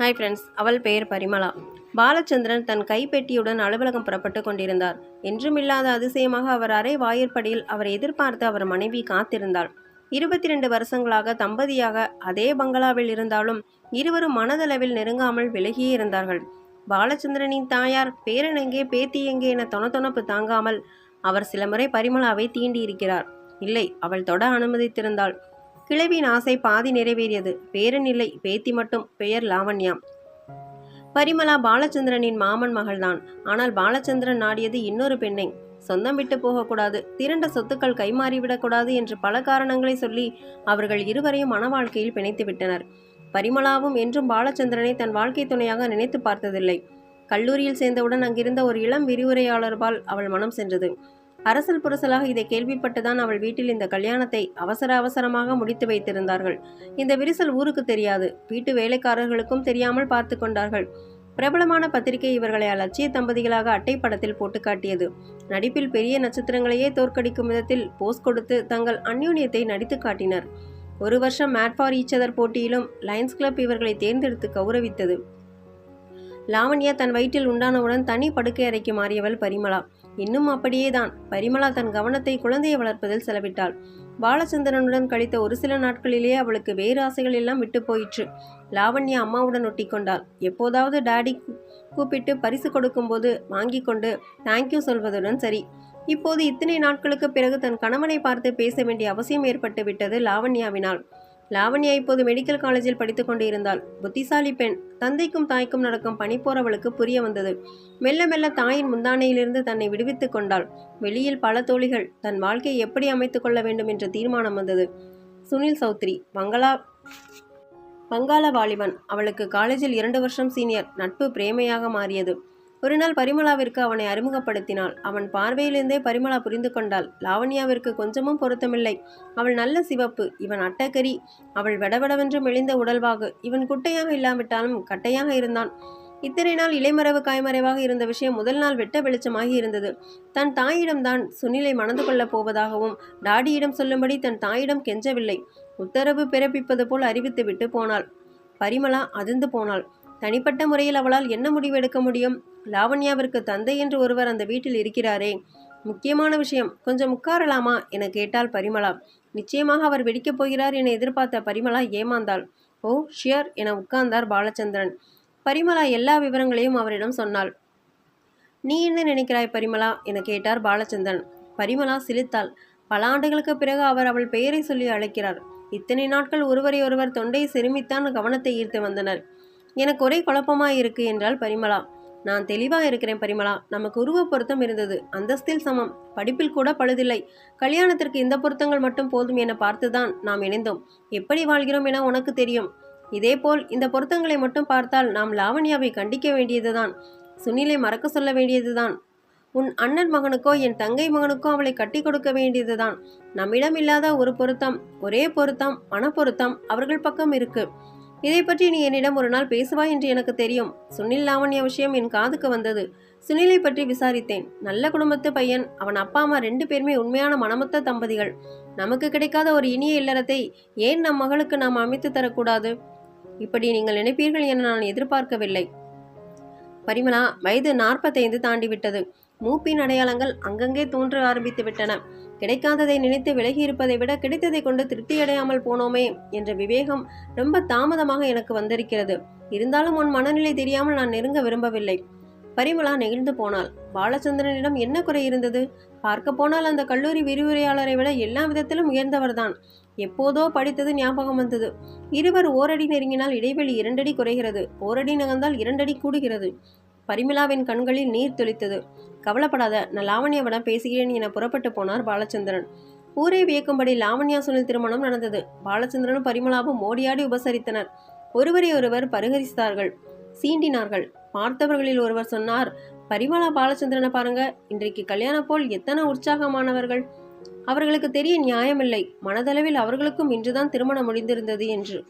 Hi friends அவள் பெயர் பரிமளா. பாலச்சந்திரன் தன் கைப்பெட்டியுடன் அலுவலகம் புறப்பட்டு கொண்டிருந்தார் என்றுமில்லாத அதிசயமாக அவர் அறை வாயிற்படியில் அவரை எதிர்பார்த்து அவர் மனைவி காத்திருந்தாள். இருபத்தி ரெண்டு வருஷங்களாக தம்பதியாக அதே பங்களாவில் இருந்தாலும் இருவரும் மனதளவில் நெருங்காமல் விலகியே இருந்தார்கள். பாலச்சந்திரனின் தாயார் பேரன் எங்கே பேத்தி எங்கே என தொணத்தொணப்பு தாங்காமல் அவர் சில முறை பரிமளாவை தீண்டியிருக்கிறார். இல்லை அவள் தொட அனுமதித்திருந்தாள். கிழவியின் ஆசை பாதி நிறைவேறியது. பேரன் இல்லை பேத்தி மட்டும் பெயர் லாவண்யா. பரிமளா பாலச்சந்திரனின் மாமன் மகள்தான். ஆனால் பாலச்சந்திரன் நாடியது இன்னொரு பெண்ணை. சொந்தம் விட்டு போகக்கூடாது திரண்ட சொத்துக்கள் கைமாறிவிடக்கூடாது என்று பல காரணங்களை சொல்லி அவர்கள் இருவரையும் மன வாழ்க்கையில் பிணைத்து விட்டனர். பரிமளாவும் என்றும் பாலச்சந்திரனை தன் வாழ்க்கை துணையாக நினைத்து பார்த்ததில்லை. கல்லூரியில் சேர்ந்தவுடன் அங்கிருந்த ஒரு இளம் விரிவுரையாளர்பால் அவள் மனம் சென்றது. அரசல் புரசலாக இதை கேள்விப்பட்டுதான் அவள் வீட்டில் இந்த கல்யாணத்தை அவசர அவசரமாக முடித்து வைத்திருந்தார்கள். இந்த விரிசல் ஊருக்கு தெரியாது. வீட்டு வேலைக்காரர்களுக்கும் தெரியாமல் பார்த்து கொண்டார்கள். பிரபலமான பத்திரிகை இவர்களை அலட்சிய தம்பதிகளாக அட்டை படத்தில் போட்டு காட்டியது. நடிப்பில் பெரிய நட்சத்திரங்களையே தோற்கடிக்கும் விதத்தில் போஸ் கொடுத்து தங்கள் அந்யூன்யத்தை நடித்து காட்டினர். ஒரு வருஷம் மேட் ஃபார் ஈச்சதர் போட்டியிலும் லயன்ஸ் கிளப் இவர்களை தேர்ந்தெடுத்து கௌரவித்தது. லாவண்யா தன் வயிற்றில் உண்டானவுடன் தனி படுக்கை அறைக்கு மாறியவள் பரிமளா. இன்னும் அப்படியே தான் பரிமளா தன் கவனத்தை குழந்தையை வளர்ப்பதில் செலவிட்டாள். பாலச்சந்திரனுடன் கழித்த ஒரு சில நாட்களிலேயே அவளுக்கு வேறு ஆசைகள் எல்லாம் விட்டு போயிற்று. லாவண்யா அம்மாவுடன் ஒட்டி கொண்டாள் எப்போதாவது டாடி கூப்பிட்டு பரிசு கொடுக்கும்போது வாங்கி கொண்டு தேங்க்யூ சொல்வதுடன் சரி. இப்போது இத்தனை நாட்களுக்கு பிறகு தன் கணவனை பார்த்து பேச வேண்டிய அவசியம் ஏற்பட்டு விட்டது லாவண்யாவினால். லாவண்யா இப்போது மெடிக்கல் காலேஜில் படித்து கொண்டு இருந்தாள் புத்திசாலி பெண். தந்தைக்கும் தாய்க்கும் நடக்கும் பணிப்போறவளுக்கு புரிய வந்தது. மெல்ல மெல்ல தாயின் முந்தானையிலிருந்து தன்னை விடுவித்துக் கொண்டாள். வெளியில் பல தோழிகள் தன் வாழ்க்கையை எப்படி அமைத்துக் கொள்ள வேண்டும் என்ற தீர்மானம் வந்தது. சுனில் சௌத்ரி பங்களா வங்காள வாலிபன் அவளுக்கு காலேஜில் இரண்டு வருஷம் சீனியர் நட்பு பிரேமையாக மாறியது. ஒரு நாள் பரிமளாவிற்கு அவனை அறிமுகப்படுத்தினாள். அவன் பார்வையிலிருந்தே பரிமளா புரிந்து கொண்டாள். லாவண்யாவிற்கு கொஞ்சமும் பொருத்தமில்லை. அவள் நல்ல சிவப்பு இவன் அட்டக்கறி அவள் வெடவெடவென்று மெலிந்த உடல்வாகு. இவன் குட்டையாக இல்லாவிட்டாலும் கட்டையாக இருந்தான். இத்தனை நாள் இலைமறைவு காய்மறைவாக இருந்த விஷயம் முதல் நாள் வெட்ட வெளிச்சமாகி இருந்தது. தன் தாயிடம்தான் சுனிலை மணந்து கொள்ளப் போவதாகவும் டாடியிடம் சொல்லும்படி தன் தாயிடம் கெஞ்சவில்லை. உத்தரவு பிறப்பிப்பது போல் அறிவித்து விட்டு போனாள். பரிமளா அதிர்ந்து போனாள். தனிப்பட்ட முறையில் அவளால் என்ன முடிவு எடுக்க முடியும்? லாவண்யாவிற்கு தந்தை என்று ஒருவர் அந்த வீட்டில் இருக்கிறாரே. முக்கியமான விஷயம் கொஞ்சம் உட்காரலாமா? என கேட்டால் பரிமளா. நிச்சயமாக அவர் வெடிக்கப் போகிறார் என எதிர்பார்த்த பரிமளா ஏமாந்தாள். ஓ ஷியர் என உட்கார்ந்தார் பாலச்சந்திரன். பரிமளா எல்லா விவரங்களையும் அவரிடம் சொன்னாள். நீ என்ன நினைக்கிறாய் பரிமளா? என கேட்டார் பாலச்சந்திரன். பரிமளா சிரித்தாள். பல ஆண்டுகளுக்கு பிறகு அவர் அவள் பெயரை சொல்லி அழைக்கிறார். இத்தனை நாட்கள் ஒருவரை ஒருவர் தொண்டை செருமித்தான் கவனத்தை ஈர்த்து வந்தனர். எனக்கு ஒரே குழப்பமாக இருக்கு என்றால் பரிமளா. நான் தெளிவாக இருக்கிறேன் பரிமளா. நமக்கு உருவ பொருத்தம் இருந்தது. அந்தஸ்தில் சமம். படிப்பில் கூட பழுதில்லை. கல்யாணத்திற்கு இந்த பொருத்தங்கள் மட்டும் போதும் என பார்த்துதான் நாம் இணைந்தோம். எப்படி வாழ்கிறோம் என உனக்கு தெரியும். இதேபோல் இந்த பொருத்தங்களை மட்டும் பார்த்தால் நாம் லாவண்யாவை கண்டிக்க வேண்டியதுதான். சுனிலை மறக்க சொல்ல வேண்டியதுதான். உன் அண்ணன் மகனுக்கோ என் தங்கை மகனுக்கோ அவளை கட்டி கொடுக்க வேண்டியதுதான். நம்மிடம் இல்லாத ஒரு பொருத்தம் ஒரே பொருத்தம் மனப்பொருத்தம் அவர்கள் பக்கம் இருக்குது இதை பற்றி நீ என்னிடம் ஒரு நாள் பேசுவாய் என்று எனக்கு தெரியும். சுனில் லாவண்யா விஷயம் என் காதுக்கு வந்தது. சுனிலை பற்றி விசாரித்தேன். நல்ல குடும்பத்து பையன் அவன் அப்பா அம்மா ரெண்டு பேருமே உண்மையான மனமொத்த தம்பதிகள். நமக்கு கிடைக்காத ஒரு இனிய இல்லறத்தை ஏன் நம் மகளுக்கு நாம் அமைத்து தரக்கூடாது? இப்படி நீங்கள் நினைப்பீர்கள் என நான் எதிர்பார்க்கவில்லை. பரிமலா வயது நாற்பத்தைந்து தாண்டிவிட்டது. மூப்பின் அடையாளங்கள் அங்கங்கே தோன்ற ஆரம்பித்து விட்டன கிடைக்காததை நினைத்து விலகி இருப்பதை விட கிடைத்ததை கொண்டு திருப்தியடையாமல் போனோமே என்ற விவேகம் ரொம்ப தாமதமாக எனக்கு வந்திருக்கிறது. இருந்தாலும் உன் மனநிலை தெரியாமல் நான் நெருங்க விரும்பவில்லை. பரிமளா நெகிழ்ந்து போனாள். பாலச்சந்திரனிடம் என்ன குறை இருந்தது? பார்க்க போனால் அந்த கல்லூரி விரிவுரையாளரை விட எல்லா விதத்திலும் உயர்ந்தவர்தான். எப்போதோ படித்தது ஞாபகம் வந்தது. இருவர் ஓரடி நெருங்கினால் இடைவெளி இரண்டடி குறைகிறது. ஓரடி நகர்ந்தால் இரண்டடி கூடுகிறது. பரிமிளாவின் கண்களில் நீர் தொளித்தது. கவலைப்படாத நான் லாவண்யாவிடம் பேசுகிறேன் என புறப்பட்டு போனார் பாலச்சந்திரன். ஊரை வியக்கும்படி லாவண்யா சுனில் திருமணம் நடந்தது. பாலச்சந்திரனும் பரிமளாவும் ஓடியாடி உபசரித்தனர். ஒருவரை ஒருவர் பரிகரித்தார்கள். சீண்டினார்கள். பார்த்தவர்களில் ஒருவர் சொன்னார் பரிமளா பாலச்சந்திரனை பாருங்க. இன்றைக்கு கல்யாணம் போல் எத்தனை உற்சாகமானவர்கள். அவர்களுக்கு தெரிய நியாயமில்லை. மனதளவில் அவர்களுக்கும் இன்றுதான் திருமணம் முடிந்திருந்தது என்று.